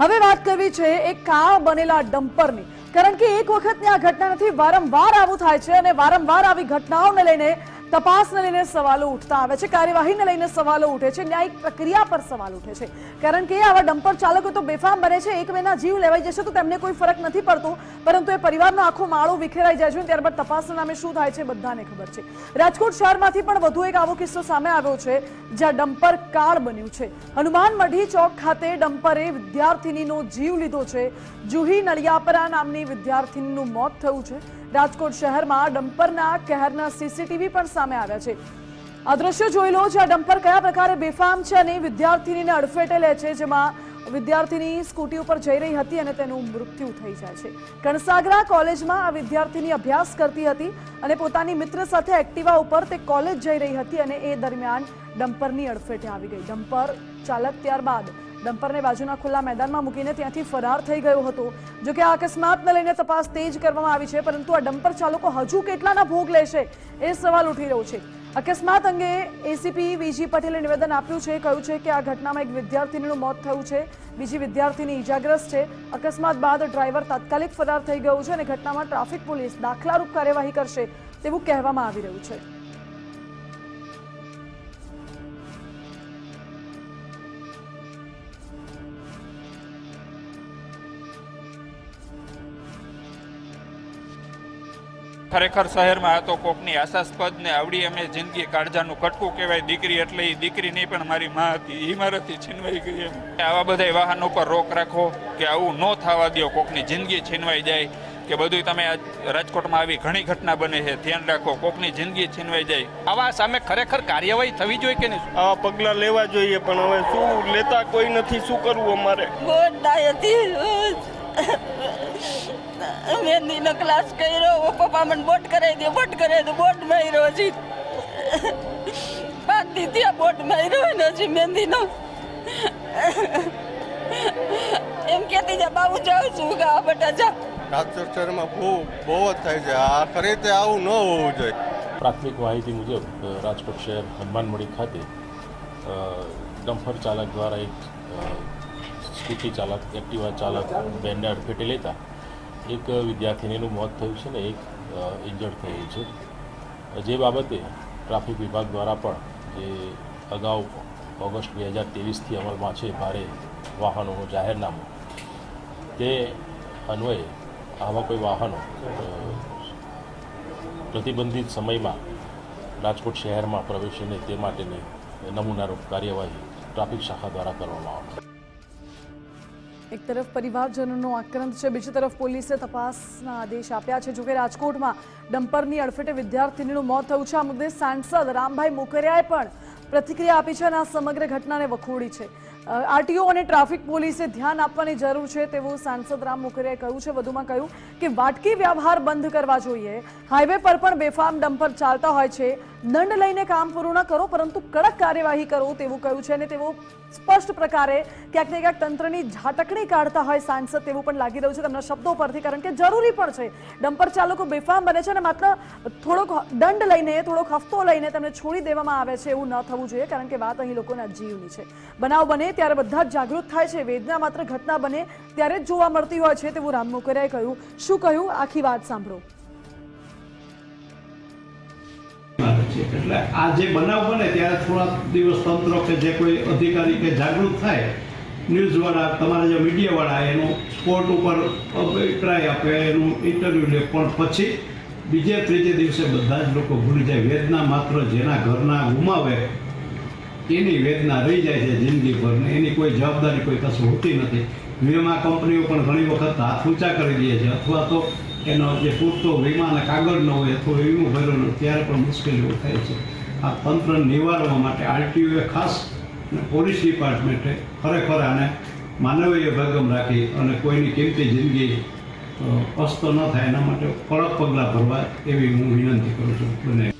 હવે વાત કરવી છે એક કા બનેલા ડમ્પરની. કારણ કે એક વખતની આ ઘટના નથી, વારંવાર આવું થાય છે અને વારંવાર આવી ઘટનાઓને લઈને તપાસને લઈને સવાલો ઉઠતા આવે છે, કાર્યવાહીને લઈને સવાલો ઉઠે છે, ન્યાયિક પ્રક્રિયા પર સવાલ ઉઠે છે. કારણ કે આવા ડમ્પર ચાલકો તો બેફામ બને છે, એક મહિના જીવ લેવાઈ જશે તો તેમને કોઈ ફરક નથી પડતો, પરંતુ એ પરિવારનો આખો માળો વિખેરાઈ જાય છે ત્યારબાદ તપાસના નામે શું થાય છે બધાને ખબર છે. રાજકોટ શહેરમાંથી પણ વધુ એક આવો કિસ્સો સામે આવ્યો છે, જ્યાં ડમ્પર કાર બન્યું છે. હનુમાન મઢી ચોક ખાતે ડમ્પરે વિદ્યાર્થિનીનો જીવ લીધો છે. જુહી નળિયાપરા નામની વિદ્યાર્થિનીનું મોત થયું છે. રાજકોટ શહેરમાં ડમ્પરના કહેરના સીસીટીવી પણ સામે આવ્યા છે. આ દ્રશ્યો જોઈ લો છે આ ડમ્પર કયા પ્રકારે બેફામ છે અને વિદ્યાર્થીનીને અડફેટે લે છે, જેમાં વિદ્યાર્થીની સ્કૂટી ઉપર જઈ રહી હતી અને તેનું મૃત્યુ થઈ જાય છે. કણસાગરા કોલેજમાં આ વિદ્યાર્થીની અભ્યાસ કરતી હતી અને પોતાની મિત્ર સાથે એક્ટિવા ઉપર તે કોલેજ જઈ રહી હતી અને એ દરમિયાન ડમ્પરની અડફેટે આવી ગઈ. ડમ્પર ચાલક ત્યારબાદ ડમ્પરને બાજુના ખુલ્લા મેદાનમાં મૂકીને ત્યાંથી ફરાર થઈ ગયો હતો. જો કે આ અકસ્માતને લઈને તપાસ તેજ કરવામાં આવી છે, પરંતુ આ ડમ્પર ચાલકો હજુ કેટલાના ભોગ લેશે એ સવાલ ઉઠી રહ્યો છે. અકસ્માત અંગે એસીપી વીજી પટેલે નિવેદન આપ્યું છે, કહ્યું છે કે આ ઘટનામાં એક વિદ્યાર્થીનીનું મોત થયું છે, બીજી વિદ્યાર્થીની ઈજાગ્રસ્ત છે. અકસ્માત બાદ ડ્રાઈવર તાત્કાલિક ફરાર થઈ ગયો છે અને ઘટનામાં ટ્રાફિક પોલીસ દાખલારૂપ કાર્યવાહી કરશે તેવું કહેવામાં આવી રહ્યું છે. ખરેખર શહેરમાં હતો કોકની આશાસ્પદ ને આવડી અમે જિંદગી કાળજાનું કટકું કહેવાય. દીકરી એટલે એ દીકરી નહીં પણ મારી માં હતી. એ મારાથી છીનવાઈ ગઈ એમ. આવા બધા વાહનો પર રોક રાખો કે આવું ન થવા દો કોકની જિંદગી છીનવાઈ જાય. કે બધું તમે રાજકોટમાં આવી ઘણી ઘટના બને છે. ધ્યાન રાખો કોકની જિંદગી છીનવાઈ જાય. આવા સામે ખરેખર કાર્યવાહી થવી જોઈએ કે નહીં? આવા પગલાં લેવા જોઈએ પણ હવે શું લેતા કોઈ નથી શું કરવું અમારે? મહેંદીનો ક્લાસ કર્યો પપ્પા મને બોટ કરાવી દે બોટ કરાવી દે બોટ માર્યો હજી. પાંચ દી ત્યાં બોટ માર્યો ને હજી મહેંદીનો એમ કહેતી જા બાબુ જાઉં છું ગા બટા જા. રાજકોટ શહેરમાં બહુ બહુ જ થાય છે. આ ખરી રીતે આવું ન હોવું જોઈએ. પ્રાથમિક માહિતી મુજબ રાજકોટ શહેર હનુમાનમઢી ખાતે ડમ્ફર ચાલક દ્વારા એક સ્કૂટી ચાલક એક્ટિવા ચાલક બેનને અડફેટે લેતા એક વિદ્યાર્થીનીનું મોત થયું છે ને, એક ઇન્જર્ડ થયેલ છે. જે બાબતે ટ્રાફિક વિભાગ દ્વારા પણ જે અગાઉ ઓગસ્ટ બે હજાર ત્રેવીસથી અમલમાં છે ભારે વાહનોનું જાહેરનામું, તે અન્વયે આવા કોઈ વાહનો પ્રતિબંધિત સમયમાં રાજકોટ શહેરમાં પ્રવેશે નહીં તે માટેની નમૂનારૂપ કાર્યવાહી ટ્રાફિક શાખા દ્વારા કરવામાં આવશે. એક તરફ પરિવારજનોનો આક્રંદ છે, બીજી તરફ પોલીસે તપાસના આદેશ આપ્યા છે. જોકે રાજકોટમાં ડમ્પરની અડફેટે વિદ્યાર્થીનીનું મોત થયું છે. આ મુદ્દે સાંસદ રામભાઈ મોકરિયાએ પણ પ્રતિક્રિયા આપી છે અને આ સમગ્ર ઘટનાને વખોડી છે. આરટીઓ અને ટ્રાફિક પોલીસે ધ્યાન આપવાની જરૂર છે તેવું સાંસદ રામ મુખરિયાએ કહ્યું છે. વધુમાં કહ્યું કે વાટકી વ્યવહાર બંધ કરવા જોઈએ. હાઈવે પર પણ બેફામ ડમ્પર ચાલતા હોય છે. દંડ લઈને કામ પૂરું ન કરો, પરંતુ કડક કાર્યવાહી કરો તેવું કહ્યું છે અને તેઓ સ્પષ્ટ પ્રકારે ક્યાંક ને ક્યાંક તંત્રની ઝાટકણી કાઢતા હોય સાંસદ તેવું પણ લાગી રહ્યું છે તેમના શબ્દો પરથી, કારણ કે જરૂરી પણ છે. ડમ્પર ચાલકો બેફામ બને છે અને માત્ર થોડોક દંડ લઈને, થોડોક હફતો લઈને તેમને છોડી દેવામાં આવે છે એવું ન થવું જોઈએ, કારણ કે વાત અહીં લોકોના જીવની છે. બનાવ બને ત્યારે બધા જ જાગૃત થાય છે. વેદના માત્ર ઘટના બને ત્યારે જ જોવા મળતી હોય છે તેવું રામ મોકરિયાએ કહ્યું. શું કહ્યું? આખી વાત સાંભળો. એટલે આ જે બનાવ બને ત્યારે થોડા દિવસ તંત્ર કે જે કોઈ અધિકારી કે જાગૃત થાય, ન્યૂઝવાળા, તમારા જે મીડિયાવાળા, એનું સ્પોટ ઉપર અભિપ્રાય આપે, એનું ઇન્ટરવ્યૂ લે. પણ પછી બીજે ત્રીજે દિવસે બધા જ લોકો ભૂલી જાય. વેદના માત્ર જેના ઘરના ગુમાવે એની વેદના રહી જાય છે જિંદગીભર ને એની કોઈ જવાબદારી કોઈ કશું હોતી નથી. વીમા કંપનીઓ પણ ઘણી વખત હાથ ઊંચા કરી દે છે. અથવા તો એનો જે પૂરતો વીમાના કાગળ ન હોય અથવા વીમો ભર્યો ન ત્યારે પણ મુશ્કેલીઓ થાય છે. આ તંત્ર નિવારવા માટે આરટીઓએ ખાસ પોલીસ ડિપાર્ટમેન્ટે ખરેખર આને માનવીય ભગમ રાખી અને કોઈની કિંમતી જિંદગી અસ્ત ન થાય એના માટે કડક પગલાં ભરવા એવી હું વિનંતી કરું છું. બંને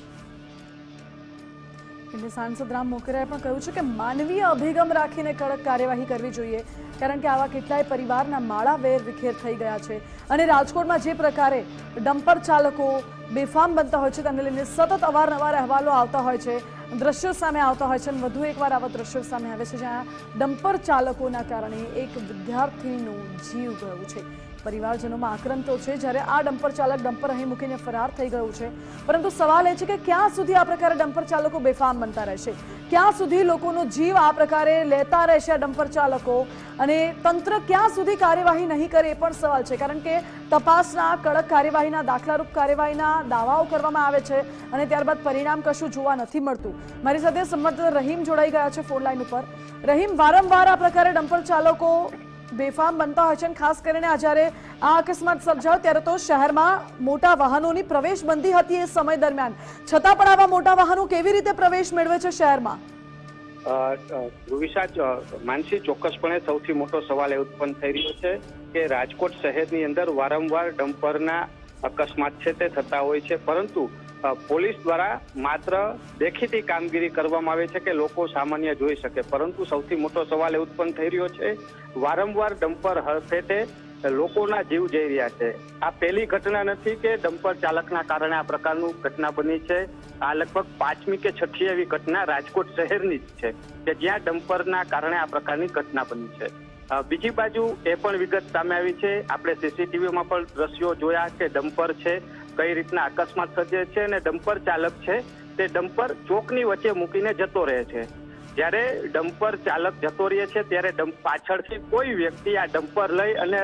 સાંસદ રામ મોકરિયાએ પણ કહ્યું છે કે માનવીય અભિગમ રાખીને કડક કાર્યવાહી કરવી જોઈએ, કારણ કે આવા કેટલાય પરિવારના માળા વેર વિખેર થઈ ગયા છે. અને રાજકોટમાં જે પ્રકારે ડમ્પર ચાલકો બેફામ બનતા હોય છે તેને લઈને સતત અવારનવાર અહેવાલો આવતા હોય છે, દ્રશ્યો સામે આવતા હોય છે, અને વધુ એકવાર આવા દ્રશ્યો સામે આવે છે, જ્યાં ડમ્પર ચાલકોના કારણે એક વિદ્યાર્થીનું જીવ ગયું છે. પરિવારજનોમાં આક્રંતો છે, જ્યારે આ ડમ્પર ચાલક ડમ્પર અહીં મૂકીને ફરાર થઈ ગયું છે. પરંતુ સવાલ એ છે કે ક્યાં સુધી આ પ્રકારે ડમ્પર ચાલકો બેફામ બનતા રહેશે? ક્યાં સુધી લોકોનો જીવ આ પ્રકારે લેતા રહેશે આ ડમ્પર ચાલકો? અને તંત્ર ક્યાં સુધી કાર્યવાહી નહીં કરે એ પણ સવાલ છે, કારણ કે તપાસના, કડક કાર્યવાહીના, દાખલારૂપ કાર્યવાહીના દાવાઓ કરવામાં આવે છે અને ત્યારબાદ પરિણામ કશું જોવા નથી મળતું. મારી સાથે સંવાદદાતા રહીમ જોડાઈ ગયા છે ફોન લાઈન ઉપર. રહીમ, વારંવાર આ પ્રકારે ડમ્પર ચાલકો બેફામ બનતા હોય છે ખાસ કરીને આ જ્યારે આ અકસ્માત સર્જાયો ત્યારે તો શહેરમાં મોટા વાહનોની પ્રવેશ બંધી હતી એ સમય દરમિયાન. છતાં પણ આવા મોટા વાહનો કેવી રીતે પ્રવેશ મેળવે છે શહેરમાં? ધ્રુવિશા માનસી ચોક્કસપણે સૌથી મોટો સવાલ એ ઉત્પન્ન થઈ રહ્યો છે કે રાજકોટ શહેરની અંદર વારંવાર ડમ્પરના અકસ્માત છે તે થતા હોય છે. પરંતુ પોલીસ દ્વારા માત્ર દેખીતી કામગીરી કરવામાં આવે છે કે લોકો સામાન્ય જોઈ શકે. પરંતુ સૌથી મોટો સવાલ એ ઉત્પન્ન થઈ રહ્યો છે, વારંવાર ડમ્પર હરફેટે લોકોના જીવ જઈ રહ્યા છે. આ પહેલી ઘટના નથી કે ડમ્પર ચાલકના કારણે આ પ્રકારનું ઘટના બની છે. આ લગભગ પાંચમી કે છઠ્ઠી એવી ઘટના રાજકોટ શહેરની જ છે, કે જ્યાં ડમ્પરના કારણે આ પ્રકારની ઘટના બની છે. બીજી બાજુ એ પણ વિગત સામે આવી છે. આપણે સીસીટીવીમાં પણ દ્રશ્યો જોયા કે ડમ્પર છે કઈ રીતના અકસ્માત સર્જે છે અને ડમ્પર ચાલક છે તે ડમ્પર ચોકની વચ્ચે મૂકીને જતો રહે છે. જ્યારે ડમ્પર ચાલક જતો રહે છે ત્યારે ડમ્પ પાછળથી કોઈ વ્યક્તિ આ ડમ્પર લઈ અને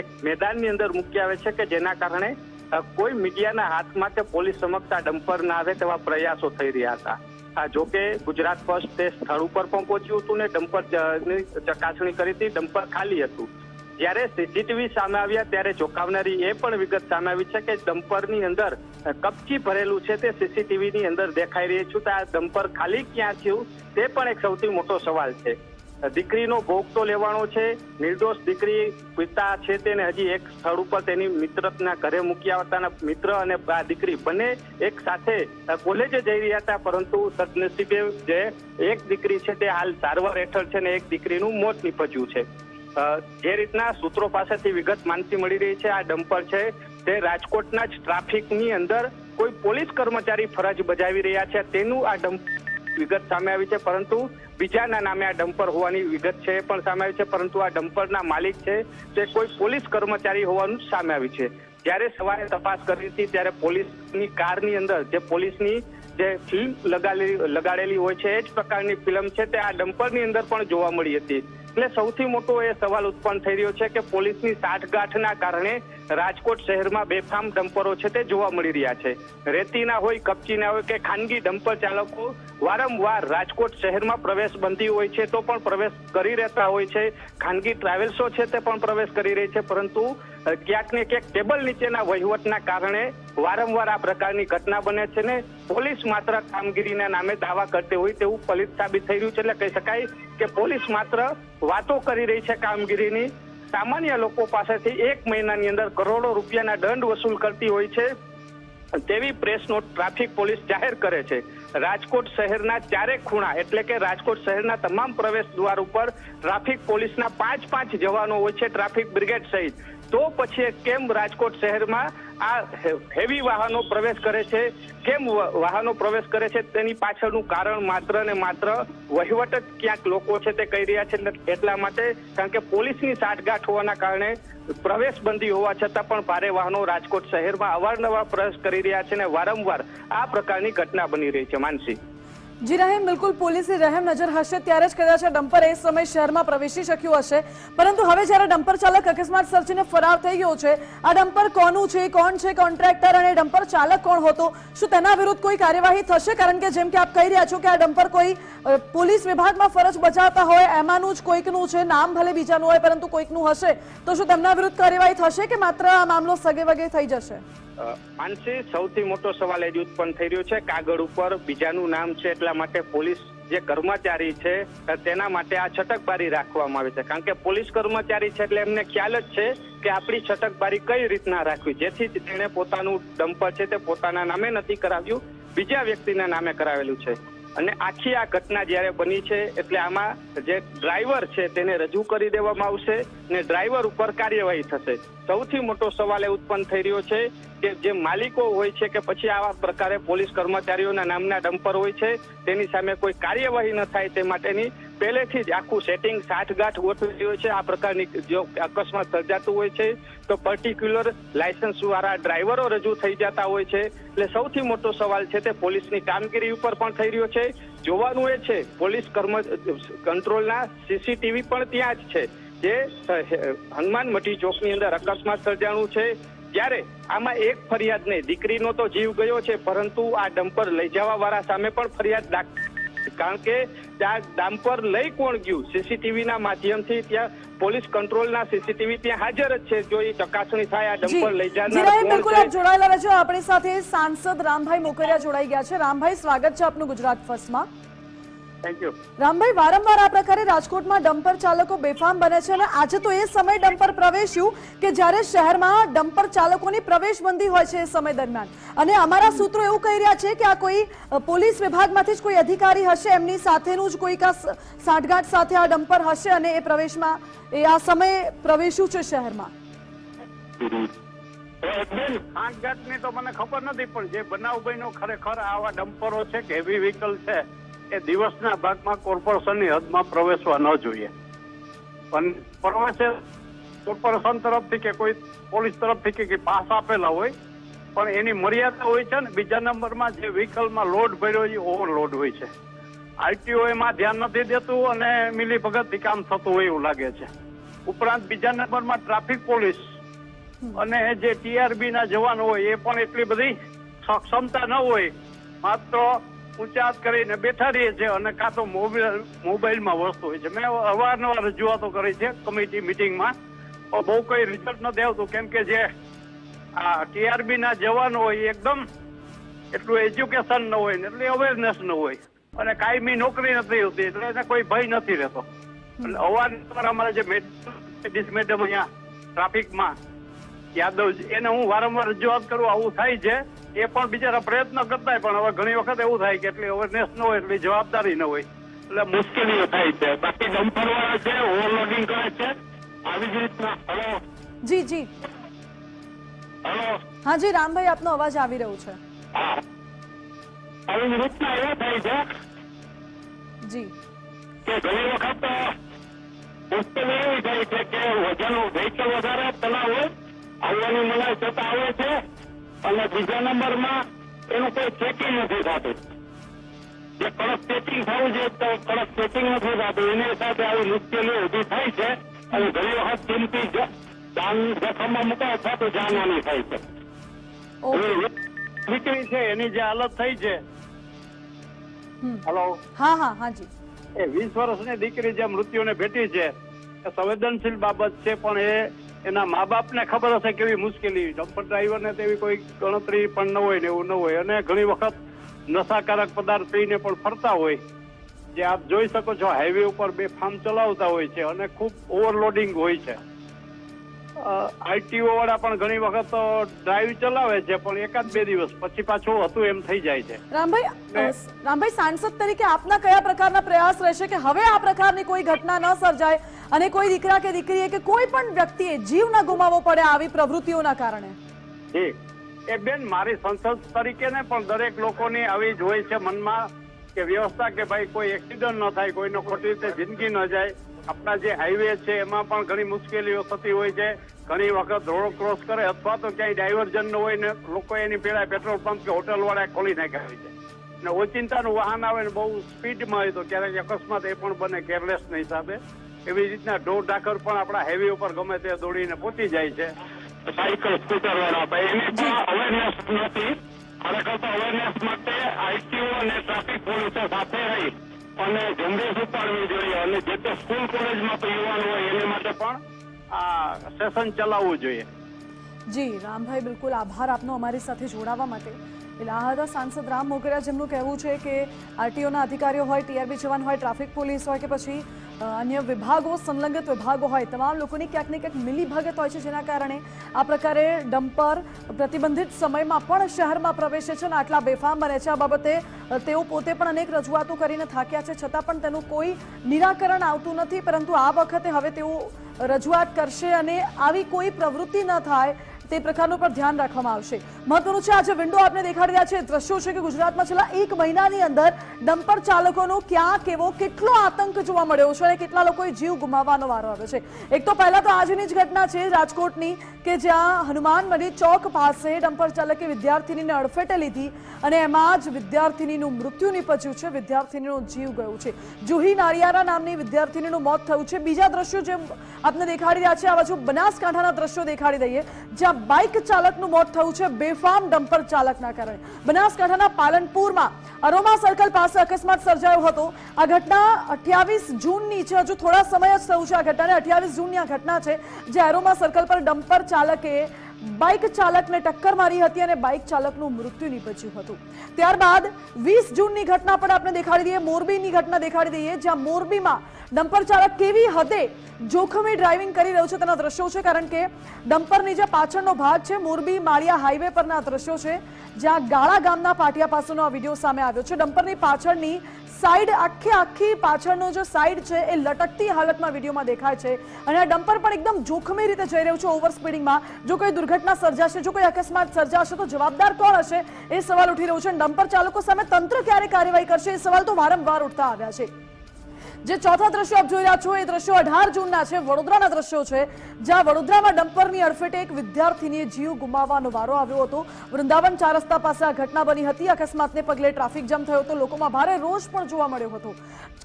એક મેદાનની અંદર મૂકી આવે છે કે જેના કારણે કોઈ મીડિયાના હાથમાં કે પોલીસ સમક્ષ આ ડમ્પર ના આવે તેવા પ્રયાસો થઈ રહ્યા હતા. આ જોકે ગુજરાત ફર્સ્ટ તે સ્થળ ઉપર પણ પહોંચ્યું હતું ને ડમ્પર ચકાસણી કરી હતી, ડમ્પર ખાલી હતું. જ્યારે સીસીટીવી સામે આવ્યા ત્યારે ચોંકાવનારી એ પણ વિગત સામે આવી છે કે ડમ્પરની અંદર કપચી ભરેલું છે તે સીસીટીવીની અંદર દેખાઈ રહી છું. તો આ ડમ્પર ખાલી ક્યાં થયું? તે પણ એક સૌથી મોટો સવાલ છે. દીકરીનો ભોગ તો લેવાનો છે. નિર્દોષ દીકરી પિતા છે તેને હજી એક સ્થળ ઉપર તેની મિત્રના ઘરે મૂક્યા હતા મિત્ર અને આ દીકરી બંને એક સાથે કોલેજે જઈ રહ્યા હતા. પરંતુ સદનસીબે જે એક દીકરી છે તે હાલ સારવાર હેઠળ છે ને એક દીકરીનું મોત નીપજ્યું છે. જે રીતના સૂત્રો પાસેથી વિગત માનતી મળી રહી છે, આ ડમ્પર છે, તે રાજકોટના જ ટ્રાફિકની અંદર કોઈ પોલીસ કર્મચારી ફરજ બજાવી રહ્યા છે, તેનું આ ડમ્પ વિગત સામે આવી છે, પરંતુ બીજાના નામે આ ડમ્પર હોવાની વિગત છે એ પણ સામે આવી છે, પરંતુ આ ડમ્પરના માલિક છે, તે કોઈ પોલીસ કર્મચારી હોવાનું સામે આવ્યું છે. જ્યારે સવારે તપાસ કરી હતી, ત્યારે પોલીસની કારની અંદર જે પોલીસની જે ફિલ્મ લગાડેલી હોય છે, એ જ પ્રકારની ફિલ્મ છે, તે આ ડમ્પરની અંદર પણ જોવા મળી હતી. એટલે સૌથી મોટો એ સવાલ ઉત્પન્ન થઈ રહ્યો છે કે પોલીસની સાઠગાંઠના કારણે રાજકોટ શહેરમાં બેફામ ડમ્પરો છે તે જોવા મળી રહ્યા છે. રેતીના હોય કપચીના હોય કે ખાનગી ડમ્પર ચાલકો વારંવાર રાજકોટ શહેરમાં પ્રવેશ બંધી હોય છે તો પણ પ્રવેશ કરી રહેતા હોય છે. ખાનગી ટ્રાવેલ્સો છે તે પણ પ્રવેશ કરી રહી છે, પરંતુ ક્યાંક ને ક્યાંક ટેબલ નીચેના વહીવટના કારણે વારંવાર આ પ્રકારની ઘટના બને છે ને પોલીસ માત્ર કામગીરીના નામે દાવા કરતી હોય તેવું ફલિત સાબિત થઈ રહ્યું છે. એટલે કહી શકાય કે પોલીસ માત્ર વાતો કરી રહી છે કામગીરીની. સામાન્ય લોકો પાસેથી એક મહિનાની અંદર કરોડો રૂપિયાના દંડ વસૂલ કરતી હોય છે. તેવી પ્રેસ નોટ ટ્રાફિક પોલીસ જાહેર કરે છે. રાજકોટ શહેરના ચારેક ખૂણા એટલે કે રાજકોટ શહેરના તમામ પ્રવેશ દ્વાર ઉપર ટ્રાફિક પોલીસના પાંચ પાંચ જવાનો હોય છે ટ્રાફિક બ્રિગેડ સહિત. તો પછી કેમ રાજકોટ શહેરમાં આ હેવી વાહનો પ્રવેશ કરે છે? કેમ વાહનો પ્રવેશ કરે છે? તેની પાછળનું કારણ માત્ર ને માત્ર વહીવટ જ ક્યાંક લોકો છે તે કહી રહ્યા છે એટલા માટે, કારણ કે પોલીસની સાઠગાંઠ હોવાના કારણે પ્રવેશ બંધી હોવા છતાં પણ ભારે વાહનો રાજકોટ શહેરમાં અવારનવાર પ્રવેશ કરી રહ્યા છે અને વારંવાર આ પ્રકારની ઘટના બની રહી છે. માનસી જી રહીમ બિલકુલ પોલીસની રહેમ નજર હશે, ત્યારે જ કદાચ આ ડમ્પર એ સમય શહેરમાં પ્રવેશી શક્યું હશે. પરંતુ હવે જ્યારે ડમ્પર ચાલક અકસ્માત સર્જીને ફરાર થઈ ગયો છે, આ ડમ્પર કોનું છે, કોણ છે, કોન્ટ્રાક્ટર અને ડમ્પર ચાલક કોણ હતો, શું તેના વિરુદ્ધ કોઈ કાર્યવાહી થશે? કારણ કે જેમ કે આપ કહી રહ્યા છો કે આ ડમ્પર કોઈ પોલીસ વિભાગમાં ફરજ બજાવતા હોય, એમાંનું જ કોઈકનું છે, નામ ભલે બીજાનું હોય, પરંતુ કોઈકનું હશે. તો શું તેમના વિરુદ્ધ કાર્યવાહી થશે કે માત્ર આ મામલો સગે વગે થઈ જશે? માનસી, સૌથી મોટો સવાલ એ ઉત્પન્ન થઈ રહ્યો છે. કાગળ ઉપર બીજાનું નામ છે એટલા માટે પોલીસ જે કર્મચારી છે તેના માટે આ છટકબારી રાખવામાં આવે છે. કારણ કે પોલીસ કર્મચારી છે એટલે એમને ખ્યાલ જ છે કે આપણી છટકબારી કઈ રીતના રાખવી. જેથી તેણે પોતાનું ડમ્પર છે તે પોતાના નામે નથી કરાવ્યું, બીજા વ્યક્તિના નામે કરાવેલું છે. અને આખી આ ઘટના જ્યારે બની છે, એટલે આમાં જે ડ્રાઈવર છે તેને રજૂ કરી દેવામાં આવશે ને ડ્રાઈવર ઉપર કાર્યવાહી થશે. સૌથી મોટો સવાલ એ ઉત્પન્ન થઈ રહ્યો છે કે જે માલિકો હોય છે કે પછી આવા પ્રકારે પોલીસ કર્મચારીઓના નામના ડમ્પર હોય છે, તેની સામે કોઈ કાર્યવાહી ન થાય તે માટેની પહેલેથી જ આખું સેટિંગ સાઠગાંઠ ગોઠવી હોય છે. આ પ્રકારની જો અકસ્માત સર્જાતું હોય છે, તો પર્ટિક્યુલર લાયસન્સ વાળા ડ્રાઈવરો રજૂ થઈ જતા હોય છે. એટલે સૌથી મોટો સવાલ છે તે પોલીસની કામગીરી ઉપર પણ થઈ રહ્યો છે. જોવાનું એ છે, પોલીસ કર્મ, કંટ્રોલના સીસીટીવી પણ ત્યાં જ છે. જે હનુમાન મટી ચોકની અંદર અકસ્માત સર્જાણું છે. જ્યારે આમાં એક ફરિયાદ નહીં દીકરીનો તો જીવ ગયો છે, પરંતુ આ ડમ્પર લઈ જવા વાળા સામે પણ ફરિયાદ દાખ કારણ કે ત્યાં ડામ્પર લઈ કોણ ગયું? સીસીટીવી ના માધ્યમથી ત્યાં પોલીસ કંટ્રોલના સીસીટીવી ત્યાં હાજર જ છે. જો એ ચકાસણી થાય આ ડમ્પર લઈ જાય જનાર બિલકુલ આપ જોડાયેલા રહેજો. આપણી સાથે સાંસદ રામભાઈ મોકરિયા જોડાઈ ગયા છે. રામભાઈ સ્વાગત છે આપનું ગુજરાત ફર્સ્ટમાં. રામભાઈ વારંવાર આ પ્રકારે રાજકોટમાં ડમ્પર ચાલકો બેફામ બને છે અને આજે તો એ સમય ડમ્પર પ્રવેશ્યું કે જ્યારે શહેરમાં ડમ્પર ચાલકોની પ્રવેશ બંધી હોય છે એ સમય દરમિયાન. અને અમારા સૂત્રો એવું કહી રહ્યા છે કે આ કોઈ પોલીસ વિભાગમાંથી જ કોઈ અધિકારી હશે એમની સાથેનું જ કોઈ કા સ- સાંઠગાંઠ સાથે આ ડમ્પર હશે અને એ પ્રવેશમાં એ આ સમયે પ્રવેશ્યું છે શહેરમાં. આંખઘાટની તો મને ખબર નથી પણ જે બનાવ બન્યો ખરેખર આવા ડમ્પરો છે કે હેવી વ્હીકલ છે એ દિવસના ભાગમાં કોર્પોરેશનની હદમાં પ્રવેશવા ન જોઈએ. પણ પ્રવેશે કોર્પોરેશન તરફથી કે કોઈ પોલીસ તરફથી કે પાસ આપેલા હોય, પણ એની મર્યાદા હોય છે ને, બીજા નંબરમાં જે વ્હીકલમાં લોડ ભર્યો છે ઓવરલોડ હોય છે. આરટીઓ એમાં ધ્યાન નથી દેતું અને મિલી ભગતથી કામ થતું હોય એવું લાગે છે. ઉપરાંત બીજા નંબરમાં ટ્રાફિક પોલીસ અને જે ટીઆરબી ના જવાનો હોય, એ પણ એટલી બધી સક્ષમતા ન હોય. માત્ર હાથ કરીને બેઠા રહીએ છીએ અને કાં તો મોબાઈલ, મોબાઈલમાં વસ્તુ હોય છે. મેં અવારનવાર રજૂઆતો કરી છે કમિટી મિટિંગમાં. બહુ કઈ રિઝલ્ટ નથી આવતું. કેમ કે જે આ ટીઆરબી ના જવાનો હોય એકદમ એટલું એજ્યુકેશન ન હોય એટલી અવેરનેસ ન હોય. અને કાયમી નોકરી નથી હોતી, એટલે એને કોઈ ભય નથી રહેતો. એટલે અવારનવાર અમારા જે મેડમ મેડમ અહીંયા ટ્રાફિકમાં, યાદવ એને હું વારંવાર રજૂઆત કરું, આવું થાય છે. એ પણ બિચારા પ્રયત્ન કરતા પણ હવે ઘણી વખત એવું થાય કે એટલી અવેરનેસ ન હોય એટલી જવાબદારી ન હોય. એટલે મુશ્કેલીઓ થાય છે. બાકી ડમ્પર વાળા છે ઓવરલોડિંગ કરે છે. આવી જ રીતના. હલો જી જી. હલો હા જી રામભાઈ આપનો અવાજ આવી રહ્યો છે. આવી જ રીતના એવું થાય છે જી. કે ઘણી વખત મુશ્કેલી એવી થાય છે કે વજન વ્હીકલ વધારે તલાવ હોય આવવાની મનાઈ થતા આવે છે. અને બીજા નંબરમાં એનું કોઈ ચેકિંગ નથી થતું. જે કડક ચેકિંગ થવું જોઈએ તો કડક ચેકિંગ નથી થતું. એની સાથે આવી મુશ્કેલીઓ ઊભી થાય છે અને ઘણી વખત કિંમતી જાન જખમમાં મૂકાય અથવા તો જાનહાની થાય છે. દીકરી છે એની જે હાલત થઈ છે. હલો હા હા હાજી એ વીસ વર્ષની દીકરી જે મૃત્યુને ભેટી છે એ સંવેદનશીલ બાબત છે પણ એ એના મા બાપને ખબર હશે કેવી મુશ્કેલી. ડમ્પર ડ્રાઈવરને તેવી કોઈ ગણતરી પણ ન હોય ને એવું ન હોય. અને ઘણી વખત નશાકારક પદાર્થ પીને પણ ફરતા હોય. જે આપ જોઈ શકો છો હાઈવે ઉપર બે ફાર્મ ચલાવતા હોય છે અને ખૂબ ઓવરલોડિંગ હોય છે. આઈટીઓ વાળા પણ ઘણી વખત ડ્રાઈવ ચલાવે છે પણ એકાદ બે દિવસ પછી પાછું હતું એમ થઈ જાય છે. રામભાઈ રામભાઈ સાંસદ તરીકે આપના કયા પ્રકારના પ્રયાસ રહેશે કે હવે આ પ્રકારની કોઈ ઘટના ન સર્જાય? અને કોઈ દીકરા કે દીકરીએ કે કોઈ પણ વ્યક્તિએ જીવ ન ગુમાવવો પડે આવી પ્રવૃત્તિઓના કારણે. જી. એ બેન, મારી સંસદ તરીકે ને પણ દરેક લોકોની આવી જ હોય છે મનમાં કે વ્યવસ્થા કે ભાઈ કોઈ એક્સિડન્ટ ન થાય, કોઈનો ખોટી રીતે જિંદગી ન જાય. આપણા જે હાઈવે છે, એમાં પણ ઘણી મુશ્કેલીઓ થતી હોય છે. ઘણી વખત રોડ ક્રોસ કરે અથવા તો ક્યાંય ડાયવર્ઝન ન હોય ને લોકો એની પેલા પેટ્રોલ પંપ કે હોટલ વાળા ખોલી નાખ્યા હોય છે ને ઓચિંતાનું વાહન આવે ને બહુ સ્પીડમાં હોય તો ક્યારેક અકસ્માત એ પણ બને કેરલેસના હિસાબે એવી રીતના ઢોર ઢાકર પણ આપણા હેવી ઉપર ગમે તે દોડીને પહોંચી જાય છે. સાયકલ સ્કૂટર વાળા પણ એની પણ અવેરનેસ નથી. ખરેખર તો અવેરનેસ માટે આઈટીઓ અને ટ્રાફિક પોલીસે સાથે રહી અને ઝુંબેશ ઉપાડવી જોઈએ. અને જે તે સ્કૂલ કોલેજમાં તો યુવાન હોય એને માટે પણ આ સેશન ચલાવવું જોઈએ. જી રામભાઈ બિલકુલ આભાર આપનો અમારી સાથે જોડાવા માટે. ઇલાહાબાદ સાંસદ રામ મોગરા જેમનું કહેવું છે કે આરટીઓના અધિકારીઓ હોય ટીઆરબી જવાન હોય ટ્રાફિક પોલીસ હોય કે પછી અન્ય વિભાગો, સંલગ્ન વિભાગો હોય, તમામ લોકોની ક્યાંક ને ક્યાંક મિલીભગત હોય છે જેના કારણે આ પ્રકારે ડમ્પર પ્રતિબંધિત સમયમાં પણ શહેરમાં પ્રવેશે છે અને આટલા બેફામ બને છે. આ બાબતે તેઓ પોતે પણ અનેક રજૂઆતો કરીને થાક્યા છે. છતાં પણ તેનું કોઈ નિરાકરણ આવતું નથી, પરંતુ આ વખતે હવે તેઓ રજૂઆત કરશે અને આવી કોઈ પ્રવૃત્તિ ન થાય તે પ્રકારનું પણ ધ્યાન રાખવામાં આવશે. મહત્વનું છે, આજે વિન્ડો આપને દેખાડી રહ્યા છે. દ્રશ્યો છે કે ગુજરાતમાં છેલ્લા એક મહિનાની અંદર ડમ્પર ચાલકોનો ક્યાં, કેવો, કેટલો આતંક જોવા મળ્યો છે અને કેટલા લોકોએ જીવ ગુમાવવાનો વારો આવ્યો છે. એક તો પહેલા તો આજની જ ઘટના છે રાજકોટની, કે જ્યાં હનુમાન મંદિર ચોક પાસે ડમ્પર ચાલકે વિદ્યાર્થીનીને અડફેટે લીધી અને એમાં જ વિદ્યાર્થીનીનું મૃત્યુ નિપજ્યું છે. વિદ્યાર્થીનીનો જીવ ગયો છે. જુહી નારિયારા નામની વિદ્યાર્થીનીનું મોત થયું છે. બીજા દ્રશ્યો જે આપને દેખાડી રહ્યા છે આ બાજુ બનાસકાંઠાના દ્રશ્યો દેખાડી દઈએ, જ્યાં બાઇક ચાલકનું મોત થયું છે. બેફામ ડમ્પર ચાલકના કારણે. બનાસકાંઠાના પાલનપુરમાં અરોમા સર્કલ પાસે અકસ્માત સર્જાયો હતો. આ ઘટના અઠ્યાવીસ જૂનની છે. હજુ થોડા સમય જ થયું છે આ ઘટનાને. અઠ્યાવીસ જૂનની આ ઘટના છે જે અરોમા સર્કલ પર ડમ્પર ચાલકે બાઇક ચાલકને ટક્કર મારી હતી અને બાઇક ચાલકનું મૃત્યુ નીપજ્યું હતું. ત્યારબાદ વીસ જૂનની ઘટના પણ આપણે દેખાડી દઈએ. મોરબીની ઘટના દેખાડી દઈએ, જ્યાં મોરબીમાં ડમ્પર ચાલક કેવી હદે જોખમી ડ્રાઇવિંગ કરી રહ્યો છે તેના દ્રશ્યો છે, કારણ કે ડમ્પરની જે પાછળનો ભાગ છે, મોરબી માળિયા હાઈવે પરના દ્રશ્યો છે, જ્યાં ગાળા ગામના પાટિયા પાસેનો આ વીડિયો સામે આવ્યો છે. ડમ્પરની પાછળની સાઈડ, આખી આખી પાછળનો જે સાઈડ છે, એ લટકતી હાલતમાં વિડીયોમાં દેખાય છે અને આ ડમ્પર પણ એકદમ જોખમી રીતે જઈ રહ્યું છે ઓવર સ્પીડિંગમાં. જો કોઈ દુર્ઘટના સર્જાશે, જો કોઈ અકસ્માત સર્જાશે, તો જવાબદાર કોણ હશે? એ સવાલ ઉઠી રહ્યો છે. ડમ્પર ચાલકો સામે તંત્ર ક્યારે કાર્યવાહી કરશે? એ સવાલ તો વારંવાર ઉઠતા આવ્યા છે. જે ચોથા દ્રશ્યો આપ જોઈ રહ્યા છો, એ દ્રશ્યો અઢાર જૂનના છે. વડોદરાના દ્રશ્યો છે, જ્યાં વડોદરામાં ડમ્પરની અડફેટે એક વિદ્યાર્થીનીએ જીવ ગુમાવવાનો વારો આવ્યો હતો. વૃંદાવન ચાર રસ્તા પાસે આ ઘટના બની હતી. અકસ્માતને પગલે ટ્રાફિક જામ થયો હતો. લોકોમાં ભારે રોષ પણ જોવા મળ્યો હતો.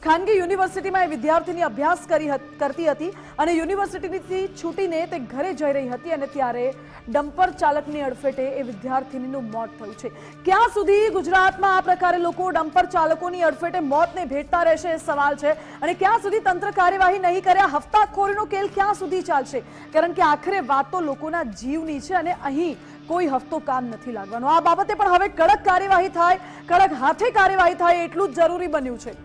ખાનગી યુનિવર્સિટીમાં એ વિદ્યાર્થીની અભ્યાસ કરી કરતી હતી અને યુનિવર્સિટીથી છૂટીને તે ઘરે જઈ રહી હતી અને ત્યારે ડમ્પર ચાલકની અડફેટે એ વિદ્યાર્થીનીનું મોત થયું છે. ક્યાં સુધી ગુજરાતમાં આ પ્રકારે લોકો ડમ્પર ચાલકોની અડફેટે મોતને ભેટતા રહેશે, એ સવાલ છે. અને ક્યાં સુધી તંત્ર કાર્યવાહી નહીં કરે હફતાખોરીનો કેલ ક્યાં સુધી ચાલશે? કારણ કે આખરે વાત તો લોકોના જીવની છે અને અહીં કોઈ હફતો કામ નથી લાગવાનો. આ બાબતે પણ હવે કડક કાર્યવાહી થાય, કડક હાથે કાર્યવાહી થાય, એટલું જ જરૂરી બન્યું છે.